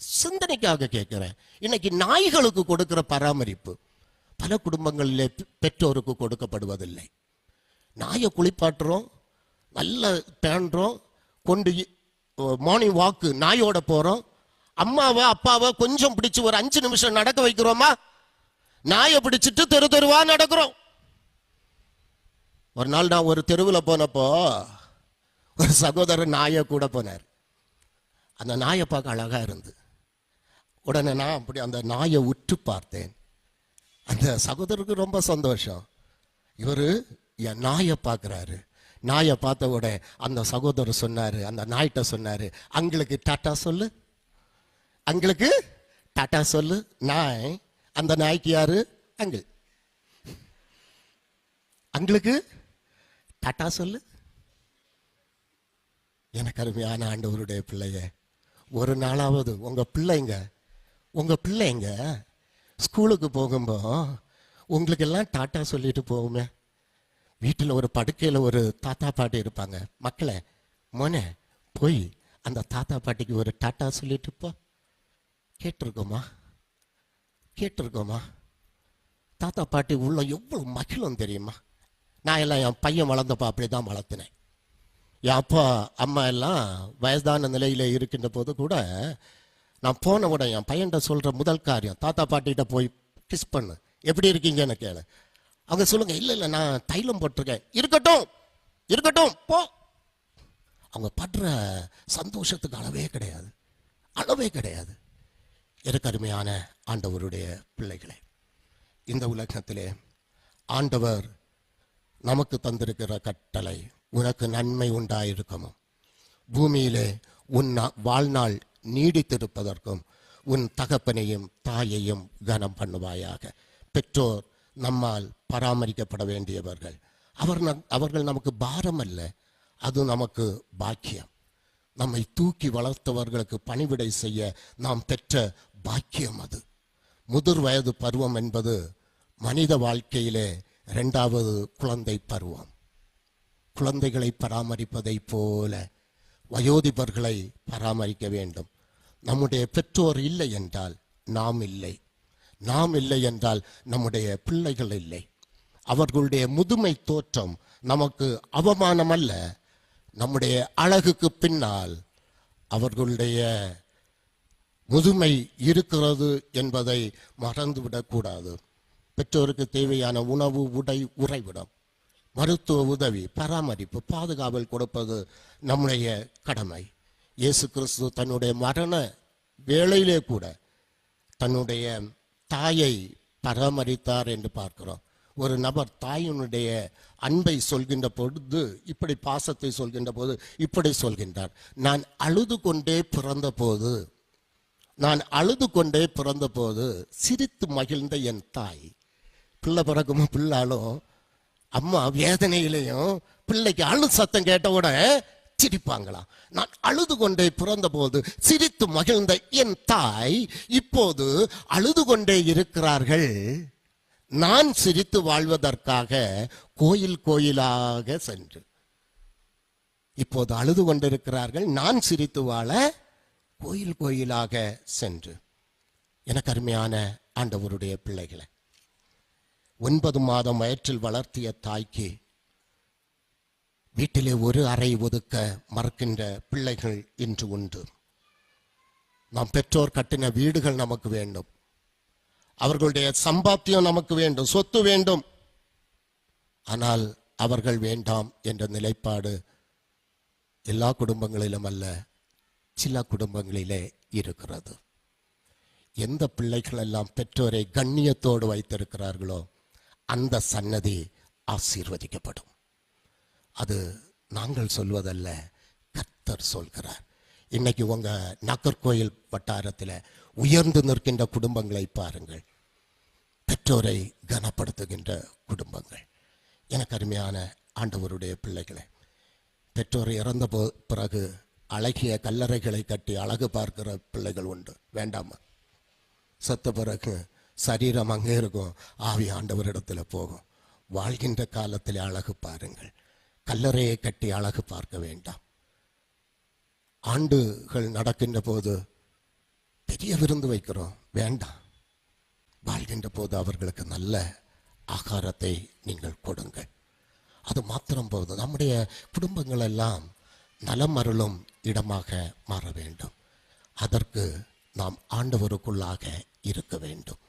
சிந்தனைக்காக கேட்கிறேன். இன்னைக்கு நாய்களுக்கு கொடுக்கிற பராமரிப்பு பல குடும்பங்களிலே பெற்றோருக்கு கொடுக்கப்படுவதில்லை. நாயை குளிப்பாட்டுறோம் நல்ல பேண்டுறோம் கொண்டு மார்னிங் வாக்கு நாயோட போகிறோம் அம்மாவை அப்பாவை கொஞ்சம் பிடிச்சு ஒரு அஞ்சு நிமிஷம் நடக்க வைக்கிறோமா? நாயை பிடிச்சிட்டு தெரு தெருவா நடக்கிறோம். ஒரு நாள் நான் ஒரு தெருவில் போனப்போ ஒரு சகோதரர் நாயை கூட போனார். அந்த நாயை பார்க்க அழகாக இருந்து உடனே நான் அப்படி அந்த நாயை உற்று பார்த்தேன். அந்த சகோதரருக்கு ரொம்ப சந்தோஷம். இவர் என் நாயை பார்க்குறாரு. நாயை பார்த்த உடனே அந்த சகோதரர் சொன்னார் அந்த நாய்கிட்ட சொன்னார் அங்களுக்கு டாட்டா சொல்லு. அங்களுக்கு டாட்டா சொல்லு. நாய் அந்த நாய்க்கு யாரு? அங்கிள். அங்களுக்கு டாட்டா சொல்லு. எனக்கு அருமையான ஆண்டவருடைய பிள்ளைய ஒரு நாளாவது உங்கள் பிள்ளைங்க உங்க பிள்ளைங்க ஸ்கூலுக்கு போகும்போ உங்களுக்கு எல்லாம் டாட்டா சொல்லிட்டு போகுமே. வீட்டில் ஒரு படுக்கையில் ஒரு தாத்தா பாட்டி இருப்பாங்க. மக்களை மோனே போய் அந்த தாத்தா பாட்டிக்கு ஒரு டாட்டா சொல்லிட்டு போ. கேட்டிருக்கோமா? கேட்டிருக்கோமா? தாத்தா பாட்டி உள்ள எவ்வளவு மகிழும் தெரியுமா? நான் எல்லாம் என் பையன் வளர்ந்தப்போ அப்படி தான் வளர்த்தினேன். என் அப்பா அம்மா எல்லாம் வயதான நிலையில இருக்கின்ற போது கூட நான் போன உடனே என் பையன்கிட்ட சொல்கிற முதல் காரியம் தாத்தா பாட்டிகிட்ட போய் கிஸ் பண்ணு. எப்படி இருக்கீங்கன்னு கேளு. அவங்க சொல்லுங்க இல்லை இல்லை நான் தைலம் போட்டிருக்கேன். இருக்கட்டும் இருக்கட்டும் போ. அவங்க படுற சந்தோஷத்துக்கு அளவே கிடையாது. அளவே கிடையாது. எனக்கு அருமையான ஆண்டவருடைய பிள்ளைகளே இந்த உலகத்திலே ஆண்டவர் நமக்கு தந்திருக்கிற கட்டளை உனக்கு நன்மை உண்டாயிருக்கமும். பூமியிலே உன் நா- வாழ்நாள் நீடித்திருப்பதற்கும் உன் தகப்பனையும் தாயையும் கனம் பண்ணுவாயாக. பெற்றோர் நம்மால் பராமரிக்கப்பட வேண்டியவர்கள். அவர் நம்- அவர்கள் நமக்கு பாரம் அல்ல அது நமக்கு பாக்கியம். நம்மை தூக்கி வளர்த்தவர்களுக்கு பணிவிடை செய்ய நாம் பெற்ற பாக்கியம் அது. முதிர் வயது பருவம் என்பது மனித வாழ்க்கையிலே இரண்டாவது குழந்தை பருவம். குழந்தைகளை பராமரிப்பதைப் போல வயோதிபர்களை பராமரிக்க வேண்டும். நம்முடைய பெற்றோர் இல்லை என்றால் நாம் இல்லை. நாம் இல்லை என்றால் நம்முடைய பிள்ளைகள் இல்லை. அவர்களுடைய முதுமை தோற்றம் நமக்கு அவமானம் அல்ல நம்முடைய அழகுக்கு பின்னால் அவர்களுடைய முதுமை இருக்கிறது என்பதை மறந்துவிடக்கூடாது. பெற்றோருக்கு தேவையான உணவு உடை உறைவிடம். மருத்துவ உதவி பராமரிப்பு பாதுகாவல் கொடுப்பது நம்முடைய கடமை. இயேசு கிறிஸ்து தன்னுடைய மரண வேளையிலே கூட தன்னுடைய தாயை பராமரித்தார் என்று பார்க்கிறோம். ஒரு நபர் தாயினுடைய அன்பை சொல்கின்ற பொழுது இப்படி பாசத்தை சொல்கின்ற போது இப்படி சொல்கின்றார். நான் அழுது கொண்டே பிறந்த போது நான் அழுது கொண்டே பிறந்தபோது சிரித்து மகிழ்ந்த என் தாய். பிள்ளை பிறக்கும் பிள்ளாலும் அம்மா வேதனையிலையும் பிள்ளைக்கு அழு சத்தம் கேட்ட உடனே சிரிப்பாங்களாம். நான் அழுது கொண்டே பிறந்தபோது சிரித்து மகிழ்ந்த என் தாய் இப்போது அழுது கொண்டே இருக்கிறார்கள். நான் சிரித்து வாழ்வதற்காக கோயில் கோயிலாக சென்று. இப்போது அழுது கொண்டிருக்கிறார்கள். நான் சிரித்து வாழ கோயில் கோயிலாக சென்று. எனக்கு அருமையான ஆண்டவருடைய பிள்ளைகளை ஒன்பது மாதம் வயிற்றில் வளர்த்திய தாய்க்கு வீட்டிலே ஒரு அறை ஒதுக்க மறுக்கின்ற பிள்ளைகள் இன்று உண்டு. நாம் பெற்றோர் கட்டின வீடுகள் நமக்கு வேண்டும். அவர்களுடைய சம்பாத்தியம் நமக்கு வேண்டும் சொத்து வேண்டும். ஆனால் அவர்கள் வேண்டாம் என்ற நிலைப்பாடு எல்லா குடும்பங்களிலும் அல்ல சில குடும்பங்களிலே இருக்கிறது. எந்த பிள்ளைகளெல்லாம் பெற்றோரை கண்ணியத்தோடு வைத்திருக்கிறார்களோ அந்த சன்னதி ஆசீர்வதிக்கப்படும். அது நாங்கள் சொல்வதல்ல கத்தர் சொல்கிறார். இன்னைக்கு உங்க நாகர்கோயில் வட்டாரத்தில் உயர்ந்து நிற்கின்ற குடும்பங்களை பாருங்கள். பெற்றோரை கனப்படுத்துகின்ற குடும்பங்கள். எனக்கு அருமையான ஆண்டவருடைய பிள்ளைகளை பெற்றோர் இறந்த போ- பிறகு அழகிய கல்லறைகளை கட்டி அழகு பார்க்கிற பிள்ளைகள் உண்டு. வேண்டாமா? செத்த பிறகு சரீரம் அங்கே இருக்கும். ஆவி ஆண்டவரிடத்துல போகும். வாழ்கின்ற காலத்தில் அழகு பாருங்கள். கல்லறையை கட்டி அழகு பார்க்க வேண்டாம். ஆண்டுகள் நடக்கின்ற போது பெரிய விருந்து வைக்கிறோம். வேண்டாம். வாழ்கின்ற போது அவர்களுக்கு நல்ல ஆகாரத்தை நீங்கள் கொடுங்கள். அது மாத்திரம் போது நம்முடைய குடும்பங்கள் எல்லாம் நலம் அருளும் இடமாக மாற வேண்டும். அதற்கு நாம் ஆண்டவருக்குள்ளாக இருக்க வேண்டும்.